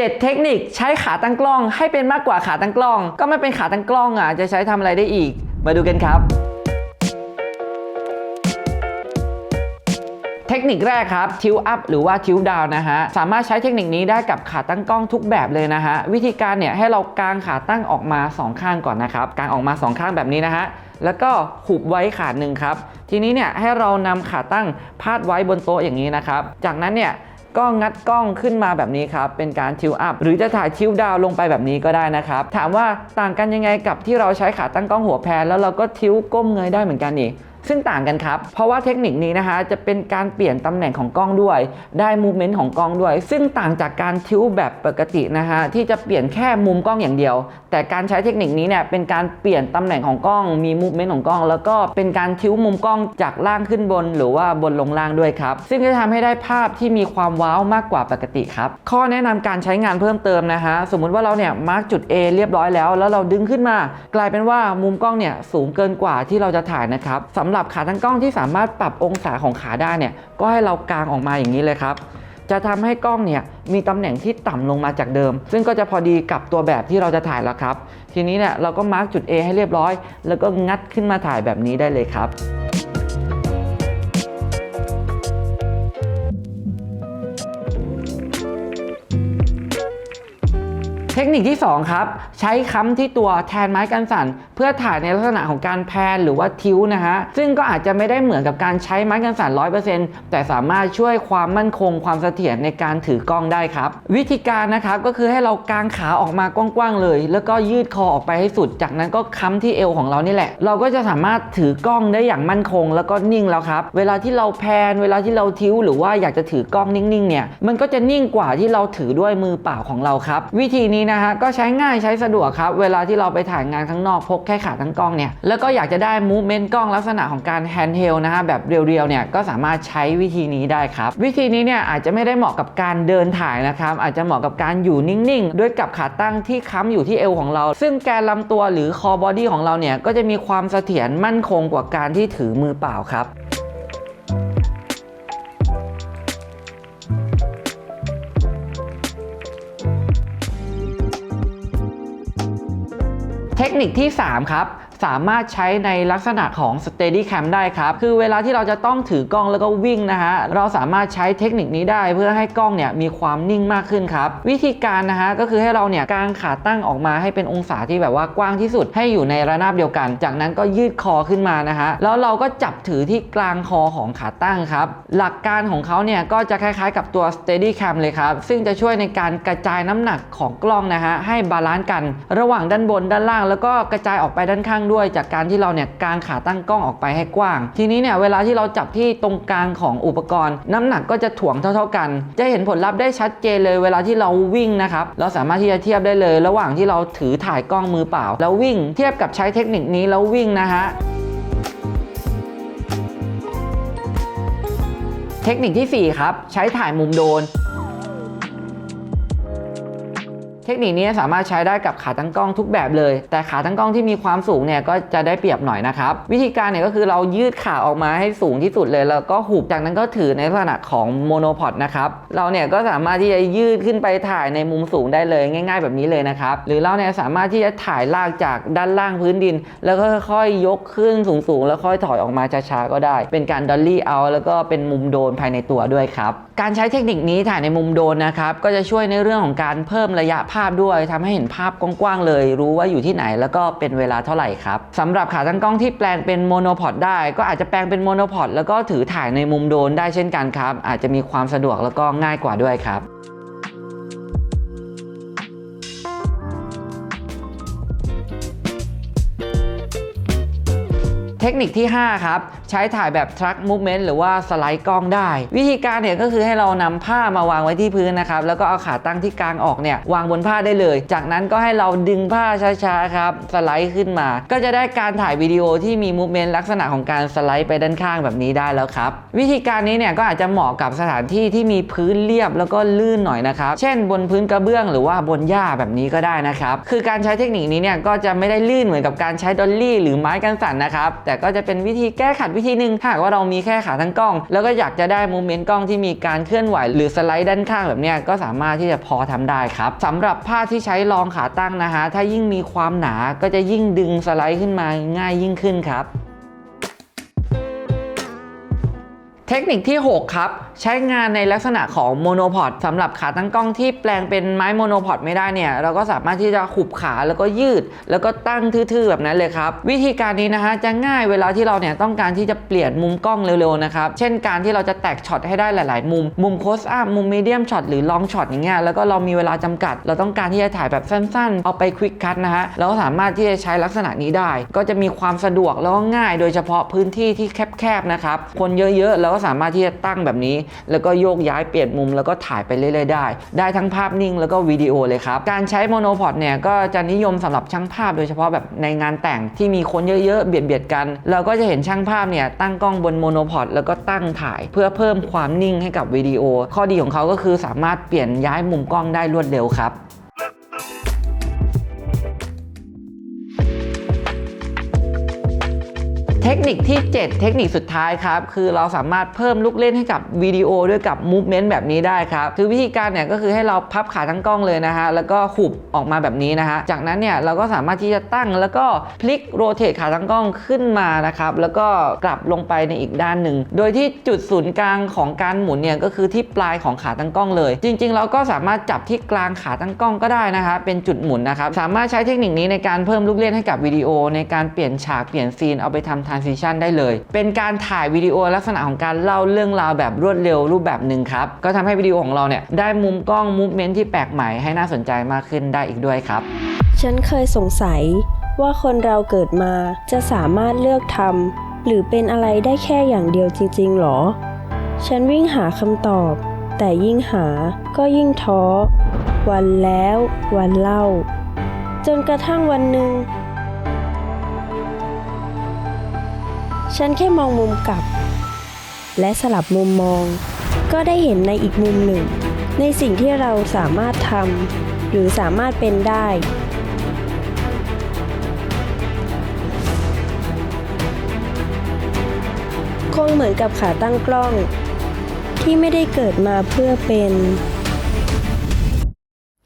7 เทคนิคใช้ขาตั้งกล้องให้เป็นมากกว่าขาตั้งกล้อง ก็ไม่เป็นขาตั้งกล้องอะจะใช้ทำอะไรได้อีก มาดูกันครับ เทคนิคแรกครับทิวอัพหรือว่าทิวดาวนะฮะสามารถใช้เทคนิคนี้ได้กับขาตั้งกล้องทุกแบบเลยนะฮะวิธีการเนี่ยให้เรากางขาตั้งออกมา 2 ข้างก่อนนะครับกางออกมา 2 ข้างแบบนี้นะฮะแล้วก็หุบไว้ขาหนึ่งครับ ทีนี้เนี่ยให้เรานำขาตั้งพาดไว้บนโต๊ะอย่างนี้นะครับจากนั้นเนี่ย ก็งัดกล้องขึ้นมาแบบนี้ครับ เป็นการทิวอัพ หรือจะถ่ายทิวดาวลงไปแบบนี้ก็ได้นะครับ ถามว่าต่างกันยังไงกับที่เราใช้ขาตั้งกล้องหัวแพนแล้วเราก็ทิวก้มเงยได้เหมือนกันนี่ ซึ่งต่างกันครับ เพราะว่าเทคนิคนี้นะคะ จะเป็นการเปลี่ยนตำแหน่งของกล้องด้วย ได้มูเมนต์ของกล้องด้วย ซึ่งต่างจากการทิวแบบปกตินะฮะที่จะเปลี่ยนแค่มุมกล้องอย่างเดียว แต่การใช้เทคนิคนี้เนี่ยเป็นการเปลี่ยนตำแหน่งของกล้อง มีมูเมนต์ของกล้อง แล้วก็เป็นการทิวมุมกล้องจากล่างขึ้นบน หรือว่าบนลงล่างด้วยครับ ซึ่งจะทำให้ได้ภาพที่มีความว้าวมากกว่าปกติครับ ข้อแนะนำการใช้งานเพิ่มเติมนะฮะสมมุติว่าเราเนี่ยมาร์กจุด A เรียบร้อยแล้ว แล้วเราดึงขึ้นมา กลายเป็นว่ามุมกล้องเนี่ยสูงเกินกว่าที่เราจะถ่ายนะครับสำหรับขาตั้งกล้องที่สามารถปรับองศาของขาได้เนี่ยก็ให้เรากางออกมาอย่างนี้เลยครับ จะทำให้กล้องเนี่ยมีตำแหน่งที่ต่ำลงมาจากเดิม ซึ่งก็จะพอดีกับตัวแบบที่เราจะถ่ายแล้วครับ ทีนี้เนี่ยเราก็มาร์กจุด A ให้เรียบร้อย แล้วก็งัดขึ้นมาถ่ายแบบนี้ได้เลยครับ เทคนิคที่ 2 ครับ ใช้ค้ำที่ตัวแทนไม้กันสั่น เพื่อถ่ายในลักษณะของการแพนหรือว่าทิ้วนะฮะ ซึ่งก็อาจจะไม่ได้เหมือนกับการใช้ไม้กันสั่น 100%แต่สามารถช่วยความมั่นคงความเสถียรในการถือกล้องได้ครับ วิธีการนะครับก็คือให้เรากางขาออกมากว้างๆเลย แล้วก็ยืดคอออกไปให้สุด จากนั้นก็ค้ำที่เอวของเรานี่แหละ เราก็จะสามารถถือกล้องได้อย่างมั่นคง แล้วก็นิ่งแล้วครับ เวลาที่เราแพนเวลาที่เราทิ้วหรือว่าอยากจะถือกล้องนิ่งๆเนี่ยมันก็จะนิ่งกว่าที่เราถือด้วยมือเปล่าของเราครับ วิธีนี้นะฮะก็ใช้ง่ายใช้สะดวกครับ เวลาที่เราไปถ่ายงานข้างนอกพกแค่ขาทั้งกล้องเนี่ยแล้วก็อยากจะได้มูฟเมนต์กล้องลักษณะของการแฮนด์เฮลนะฮะแบบเรียวๆเนี่ยก็สามารถใช้วิธีนี้ได้ครับ วิธีนี้เนี่ยอาจจะไม่ได้เหมาะกับการเดินถ่ายนะครับอาจจะเหมาะกับการอยู่นิ่งๆ ด้วยกับขาตั้งที่ค้ำอยู่ที่เอวของเรา ซึ่งแกนลำตัวหรือคอบอดี้ของเราเนี่ยก็จะมีความเสถียรมั่นคงกว่าการที่ถือมือเปล่าครับ เทคนิคที่ 3 ครับ สามารถใช้ในลักษณะของ Steady Cam ได้ครับ คือเวลาที่เราจะต้องถือกล้องแล้วก็วิ่งนะฮะ เราสามารถใช้เทคนิคนี้ได้เพื่อให้กล้องเนี่ยมีความนิ่งมากขึ้นครับ วิธีการนะฮะก็คือให้เราเนี่ยกางขาตั้งออกมาให้เป็นองศาที่แบบว่ากว้างที่สุดให้อยู่ในระนาบเดียวกัน จากนั้นก็ยืดคอขึ้นมานะฮะ แล้วเราก็จับถือที่กลางคอของขาตั้งครับ หลักการของเขาเนี่ยก็จะคล้ายๆ กับตัว Steady Cam เลยครับ ซึ่งจะช่วยในการกระจายน้ำหนักของกล้องนะฮะให้บาลานซ์กัน ระหว่างด้านบนด้านล่าง แล้วก็กระจายออกไปด้านข้างด้วยวยจากการที่เราเนี่ยกางขาตั้งกล้องออกไปให้กว้าง ทีนี้เนี่ยเวลาที่เราจับที่ตรงกลางของอุปกรณ์ น้ำหนักก็จะถ่วงเท่า ๆกัน จะเห็นผลลัพธ์ได้ชัดเจนเลยเวลาที่เราวิ่งนะครับเราสามารถที่จะเทียบได้เลย ระหว่างที่เราถือถ่ายกล้องมือเปล่า แล้ววิ่งเทียบกับใช้เทคนิคนี้แล้ววิ่งนะฮะเทคนิคที่ 4 ครับ ใช้ถ่ายมุมโดน เทคนิคนี้สามารถใช้ได้กับขาตั้งกล้องทุกแบบเลย แต่ขาตั้งกล้องที่มีความสูงเนี่ยก็จะได้เปรียบหน่อยนะครับวิธีการเนี่ยก็คือเรายืดขาออกมาให้สูงที่สุดเลย แล้วก็หุบจากนั้นก็ถือในลักษณะของโมโนพอดนะครับเราเนี่ยก็สามารถที่จะยืดขึ้นไปถ่ายในมุมสูงได้เลยง่าย ๆ แบบนี้เลยนะครับหรือเราเนี่ยสามารถที่จะถ่ายลากจากด้านล่างพื้นดิน แล้วก็ค่อยๆยกขึ้นสูงๆ แล้วค่อยถอยออกมาช้าๆก็ได้ เป็นการดอลลี่เอาแล้วก็เป็นมุมโดนภายในตัวด้วยครับการใช้เทคนิคนี้ถ่ายในมุมโดนนะครับก็จะช่วยในเรื่องของการเพิ่มระยะภาพด้วยทำให้เห็นภาพกว้างๆเลย รู้ว่าอยู่ที่ไหนแล้วก็เป็นเวลาเท่าไหร่ครับสำหรับขาตั้งกล้องที่แปลงเป็นโมโนพอดได้ ก็อาจจะแปลงเป็นโมโนพอดแล้วก็ถือถ่ายในมุมโดนได้เช่นกันครับ อาจจะมีความสะดวกแล้วก็ง่ายกว่าด้วยครับ เทคนิคที่ 5 ครับ ใช้ถ่ายแบบ track movement หรือว่าสไลด์กล้องได้ วิธีการเนี่ยก็คือให้เรานำผ้ามาวางไว้ที่พื้นนะครับ แล้วก็เอาขาตั้งที่กลางออกเนี่ยวางบนผ้าได้เลย จากนั้นก็ให้เราดึงผ้าช้าๆครับสไลด์ขึ้นมา ก็จะได้การถ่ายวิดีโอที่มี movement ลักษณะของการสไลด์ไปด้านข้างแบบนี้ได้แล้วครับ วิธีการนี้เนี่ยก็อาจจะเหมาะกับสถานที่ที่มีพื้นเรียบแล้วก็ลื่นหน่อยนะครับเช่น บนพื้นกระเบื้องหรือว่าบนหญ้าแบบนี้ก็ได้นะครับคือการใช้เทคนิคนี้เนี่ยก็จะไม่ได้ลื่นเหมือนกับการใช้ดอลลี่ หรือไม้กันสั่นนะครับแต่แต่ก็จะเป็นวิธีแก้ขัดวิธีหนึ่งหากว่าเรามีแค่ขาทั้งกล้อง แล้วก็อยากจะได้โมเมนต์กล้องที่มีการเคลื่อนไหว หรือสไลด์ด้านข้างแบบนี้ก็สามารถที่จะพอทำได้ครับสำหรับผ้าที่ใช้รองขาตั้งนะฮะถ้ายิ่งมีความหนาก็จะยิ่งดึงสไลด์ขึ้นมาง่ายยิ่งขึ้นครับ เทคนิคที่ 6 ครับ ใช้งานในลักษณะของโมโนพอดสำหรับขาตั้งกล้องที่แปลงเป็นไม้โมโนพอดไม่ได้เนี่ย เราก็สามารถที่จะขุบขาแล้วก็ยืด แล้วก็ตั้งทื่อๆแบบนั้นเลยครับ วิธีการนี้นะฮะจะง่ายเวลาที่เราเนี่ยต้องการที่จะเปลี่ยนมุมกล้องเร็วๆนะครับ เช่นการที่เราจะแตกช็อตให้ได้หลาย ๆ มุม มุมโคสอัพมุมมีเดียมช็อตหรือลองช็อตอย่างเงี้ยแล้วก็เรามีเวลาจำกัด เราต้องการที่จะถ่ายแบบสั้น ๆ เอาไปควิกคัทนะฮะเราก็สามารถที่จะใช้ลักษณะนี้ได้ ก็จะมีความสะดวกแล้วก็ง่าย โดยเฉพาะพื้นที่ที่แคบๆนะครับคนเยอะๆเราก็สามารถที่จะตั้งแบบนี้ แล้วก็โยกย้ายเปลี่ยนมุมแล้วก็ถ่ายไปเรื่อยๆได้ ได้ทั้งภาพนิ่งแล้วก็วิดีโอเลยครับ การใช้โมโนพอดเนี่ยก็จะนิยมสำหรับช่างภาพโดยเฉพาะแบบในงานแต่งที่มีคนเยอะๆเบียดเบียดกัน เราก็จะเห็นช่างภาพเนี่ยตั้งกล้องบนโมโนพอดแล้วก็ตั้งถ่าย เพื่อเพิ่มความนิ่งให้กับวิดีโอ ข้อดีของเขาก็คือสามารถเปลี่ยนย้ายมุมกล้องได้รวดเร็วครับ เทคนิคที่ 7 เทคนิคสุดท้ายครับ คือเราสามารถเพิ่มลูกเล่นให้กับวิดีโอด้วยกับมูฟเมนต์แบบนี้ได้ครับ คือวิธีการเนี่ยก็คือให้เราพับขาทั้งกล้องเลยนะฮะ แล้วก็ขุบออกมาแบบนี้นะฮะ จากนั้นเนี่ยเราก็สามารถที่จะตั้งแล้วก็พลิกโรเตทขาทั้งกล้องขึ้นมานะครับ แล้วก็กลับลงไปในอีกด้านหนึ่ง โดยที่จุดศูนย์กลางของการหมุนเนี่ยก็คือที่ปลายของขาตั้งกล้องเลย จริง ๆ เราก็สามารถจับที่กลางขาตั้งกล้องก็ได้นะคะ เป็นจุดหมุนนะครับ สามารถใช้เทคนิคนี้ในการเพิ่มลูกเล่นให้กับวิดีโอ ในการเปลี่ยนฉากเปลี่ยนซีนเอาไปทำ transition ได้เลย เป็นการถ่ายวิดีโอลักษณะของการเล่าเรื่องราวแบบรวดเร็วรูปแบบหนึ่งครับ ก็ทำให้วิดีโอของเราเนี่ยได้มุมกล้องมูฟเมนต์ที่แปลกใหม่ให้น่าสนใจมากขึ้นได้อีกด้วยครับ ฉันเคยสงสัยว่าคนเราเกิดมาจะสามารถเลือกทำหรือเป็นอะไรได้แค่อย่างเดียวจริงๆหรอ ฉันวิ่งหาคำตอบ แต่ยิ่งหาก็ยิ่งท้อ วันแล้ว วันเล่า จนกระทั่งวันหนึ่ง ฉันแค่มองมุมกลับ และสลับมุมมอง ก็ได้เห็นในอีกมุมหนึ่ง ในสิ่งที่เราสามารถทำหรือสามารถเป็นได้ คงเหมือนกับขาตั้งกล้อง ที่ไม่ได้เกิดมาเพื่อเป็น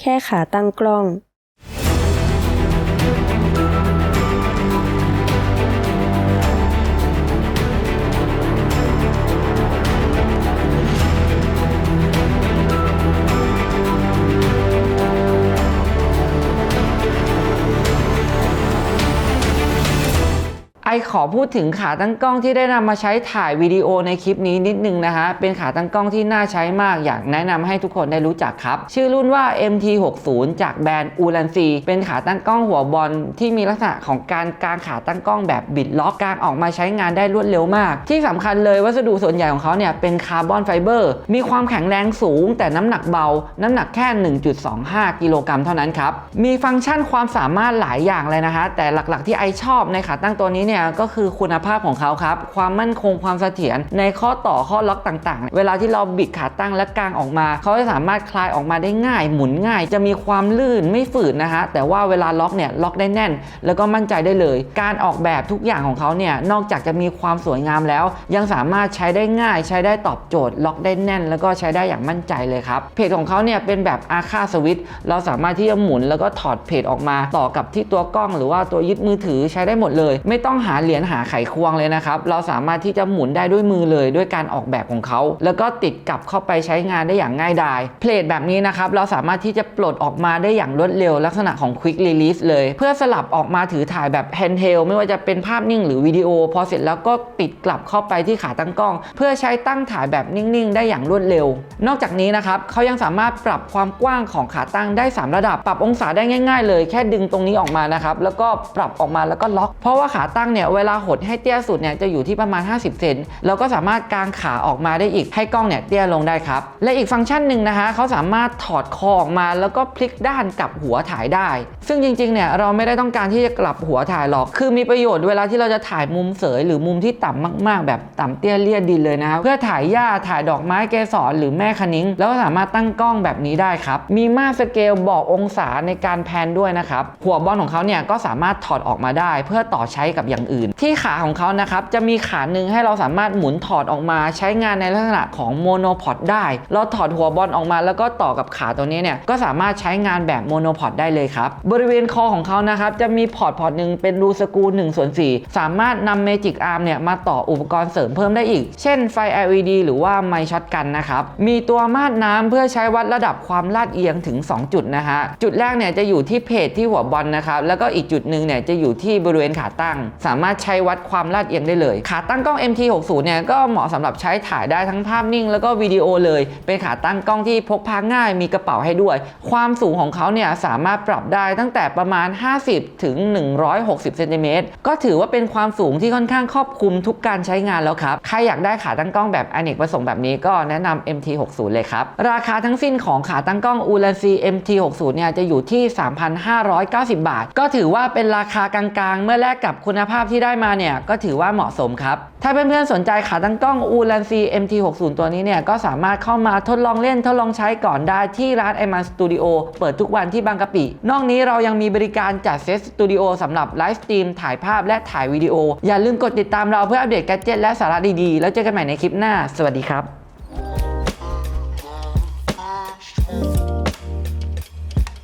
แค่ขาตั้งกล้อง ขอพูดถึงขาตั้งกล้องที่ได้นำมาใช้ถ่ายวิดีโอในคลิปนี้นิดนึงนะฮะ เป็นขาตั้งกล้องที่น่าใช้มากอยากแนะนำให้ทุกคนได้รู้จักครับ ชื่อรุ่นว่า MT60 จากแบรนด์อูลันซีเป็นขาตั้งกล้องหัวบอลที่มีลักษณะของการกางขาตั้งกล้องแบบบิดล็อกกางออกมาใช้งานได้รวดเร็วมาก ที่สำคัญเลยวัสดุส่วนใหญ่ของเขาเนี่ยเป็นคาร์บอนไฟเบอร์มีความแข็งแรงสูง แต่น้ำหนักเบา น้ำหนักแค่ 1.25 กิโลกรัมเท่านั้นครับมีฟังก์ชันความสามารถหลายอย่างเลยนะฮะแต่หลักๆที่ไอชอบในขาตั้งตัวนี้เนี่ยก็คือคุณภาพของเขาครับ ความมั่นคงความเสถียรในข้อต่อข้อล็อกต่างๆ เวลาที่เราบิดขาตั้งและกางออกมา เขาจะสามารถคลายออกมาได้ง่าย หมุนง่าย จะมีความลื่นไม่ฝืดนะฮะแต่ว่าเวลาล็อกเนี่ยล็อกได้แน่น แล้วก็มั่นใจได้เลย การออกแบบทุกอย่างของเขาเนี่ยนอกจากจะมีความสวยงามแล้ว ยังสามารถใช้ได้ง่าย ใช้ได้ตอบโจทย์ล็อกได้แน่น แล้วก็ใช้ได้อย่างมั่นใจเลยครับเพจของเขาเนี่ยเป็นแบบอาคาสวิตเราสามารถที่จะหมุนแล้วก็ถอดเพจออกมาต่อกับที่ตัวกล้อง หรือว่าตัวยึดมือถือใช้ได้หมดเลย ไม่ต้องหาเหรียญหาไขควงเลยนะครับ เราสามารถที่จะหมุนได้ด้วยมือเลยด้วยการออกแบบของเขา แล้วก็ติดกลับเข้าไปใช้งานได้อย่างง่ายดาย เพลทแบบนี้นะครับ เราสามารถที่จะปลดออกมาได้อย่างรวดเร็วลักษณะของ Quick Release เลย เพื่อสลับออกมาถือถ่ายแบบ handheld ไม่ว่าจะเป็นภาพนิ่งหรือวิดีโอ พอเสร็จแล้วก็ติดกลับเข้าไปที่ขาตั้งกล้อง เพื่อใช้ตั้งถ่ายแบบนิ่งๆ ได้อย่างรวดเร็ว นอกจากนี้นะครับเขายังสามารถปรับความกว้างของขาตั้งได้ 3 ระดับ ปรับองศาได้ง่าย ๆ เลยแค่ดึงตรงนี้ออกมานะครับแล้วก็ปรับออกมาแล้วก็ล็อก เพราะว่าขาตั้งเนี่ยเวลาหดให้เตี้ยสุดเนี่ยจะอยู่ที่ประมาณ 50 เซนแล้วก็สามารถกางขาออกมาได้อีกให้กล้องเนี่ยเตี้ยลงได้ครับ และอีกฟังก์ชันหนึ่งนะคะเขาสามารถถอดคอออกมาแล้วก็พลิกด้านกลับหัวถ่ายได้ซึ่งจริงๆเนี่ยเราไม่ได้ต้องการที่จะกลับหัวถ่ายหรอก คือมีประโยชน์เวลาที่เราจะถ่ายมุมเสยหรือมุมที่ต่ำมากๆ แบบต่ำเตี้ยเลียดดินเลยนะครับเพื่อถ่ายหญ้าถ่ายดอกไม้เกสรหรือแม่คนิ้ง แล้วก็สามารถตั้งกล้องแบบนี้ได้ครับ มีมาสเกลบอกองศาในการแพนด้วยนะครับ หัวบอลของเขาเนี่ยก็สามารถถอดออกมาได้ เพื่อต่อใช้กับอย่างอื่น ที่ขาของเขานะครับจะมีขาหนึ่งให้เราสามารถหมุนถอดออกมาใช้งานในลักษณะของโมโนพอดได้ เราถอดหัวบอลออกมาแล้วก็ต่อกับขาตัวนี้เนี่ยก็สามารถใช้งานแบบโมโนพอดได้เลยครับบริเวณคอของเขานะครับ จะมีพอร์ตพอร์ตหนึ่งเป็นรูสกรู1ส่วน4สามารถนำเมจิกอาร์มเนี่ยมาต่ออุปกรณ์เสริมเพิ่มได้อีก เช่นไฟ LED หรือว่าไมช็อตกันนะครับ มีตัวมาดน้ำเพื่อใช้วัดระดับความลาดเอียงถึง 2 จุดนะฮะ จุดแรกเนี่ยจะอยู่ที่เพจที่หัวบอลนะครับ แล้วก็อีกจุดหนึ่งเนี่ยจะอยู่ที่บริเวณขาตั้ง สามารถใช้วัดความลาดเอียงได้เลย ขาตั้งกล้อง MT60 เนี่ยก็เหมาะสำหรับใช้ถ่ายได้ทั้งภาพนิ่ง แล้วก็วิดีโอเลย เป็นขาตั้งกล้องที่พกพาง่าย มีกระเป๋าให้ด้วย ความสูงของเขาเนี่ยสามารถปรับได้ตั้งตั้งแต่ประมาณ 50 ถึง 160 เซนติเมตร ก็ถือว่าเป็นความสูงที่ค่อนข้างครอบคลุมทุกการใช้งานแล้วครับ ใครอยากได้ขาตั้งกล้องแบบอเนกประสงค์แบบนี้ก็แนะนำ MT60 เลยครับ ราคาทั้งสิ้นของขาตั้งกล้อง u l a n c MT60 เนี่ยจะอยู่ที่ 3,590 บาท ก็ถือว่าเป็นราคากลางๆ เมื่อแลกกับคุณภาพที่ได้มาเนี่ยก็ถือว่าเหมาะสมครับ ถ้าเพื่อนๆสนใจขาตั้งกล้อง u l a n c MT60 ตัวนี้เนี่ยก็สามารถเข้ามาทดลองเล่นทดลองใช้ก่อนได้ที่ร้าน i m a n Studio เปิดทุกวันที่บางกะปิ นอกนี้เรายังมีบริการจัดเซตสตูดิโอสำหรับไลฟ์สตรีมถ่ายภาพและถ่ายวิดีโอ อย่าลืมกดติดตามเราเพื่ออัปเดตแกดเจิตและสาระดีๆ แล้วเจอกันใหม่ในคลิปหน้า สวัสดีครับ